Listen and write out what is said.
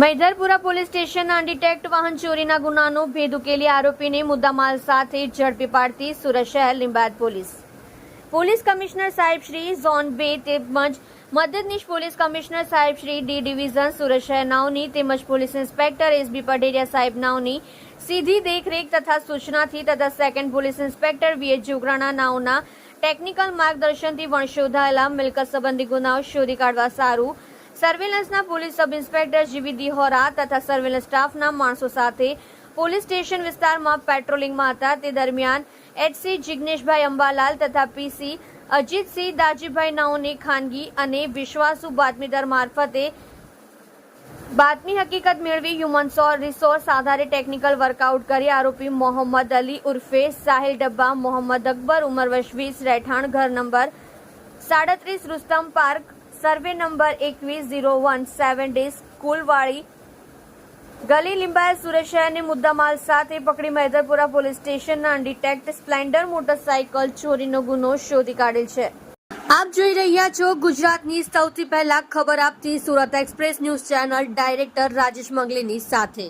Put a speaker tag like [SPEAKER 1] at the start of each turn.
[SPEAKER 1] Maidarpura police સ્ટેશનના અનડિટેક્ટ વાહન ચોરીના ગુનાનો ભેદ ઉકેલી આરોપીને મુદ્દામાલ સાથે ઝડપી પાડતી સુરત શહેર લીંબાદ પોલીસ. પોલીસ કમિશનર સાહેબ શ્રી ઝોન બે તેમજ મદદનીશ પોલીસ કમિશનર સાહેબ શ્રી ડી ડિવિઝન સુરત શહેર તેમજ પોલીસ ઇન્સ્પેક્ટર એસબી પટેરિયા સાહેબ નાવની સીધી દેખરેખ તથા સૂચનાથી તથા second police inspector VH Jograna નાવના technical માર્ગદર્શનથી વણશોધાયેલા મિલકત સંબંધી ગુનાઓ શોધી કાઢવા સારું સર્વેલન્સના પોલીસ સબ ઇન્સ્પેક્ટર જીવી દિહોરા તથા સર્વેલન્સ સ્ટાફના માણસો સાથે પોલીસ સ્ટેશન વિસ્તારમાં પેટ્રોલિંગમાં હતા. તે દરમિયાન એચસી જિગ્નેશભાઈ અંબાલાલ તથા પીસી અજીતસિંહ દાજીભાઈ નાઓની ખાનગી અને વિશ્વાસુ બાતમીદાર મારફતે બાતમી હકીકત મેળવી હ્યુમન રિસોર્સ આધારે ટેકનિકલ વર્કઆઉટ કરી આરોપી મોહમ્મદ અલી ઉર્ફે સાહિલ ડબ્બા, મોહમ્મદ અકબર ઉંમર વીસ, રહેઠાણ ઘર નંબર સાડત્રીસ, રુસ્તમ પાર્ક સર્વે નંબર એકવીસ ઝીરો વન સેવન ડેઝ સ્કૂલવાળી ગલી લિંબાયત સુરેશ અને મુદ્દામાલ સાથે પકડી મૈદરપુરા પોલીસ સ્ટેશનના અનડિટેક્ટ સ્પ્લેન્ડર મોટરસાયકલ ચોરીનો ગુનો શોધી કાઢેલ છે. આપ જોઈ રહ્યા છો ગુજરાતની સૌથી પહેલા ખબર આપતી Surat express news channel director Rajesh મંગલીની સાથે.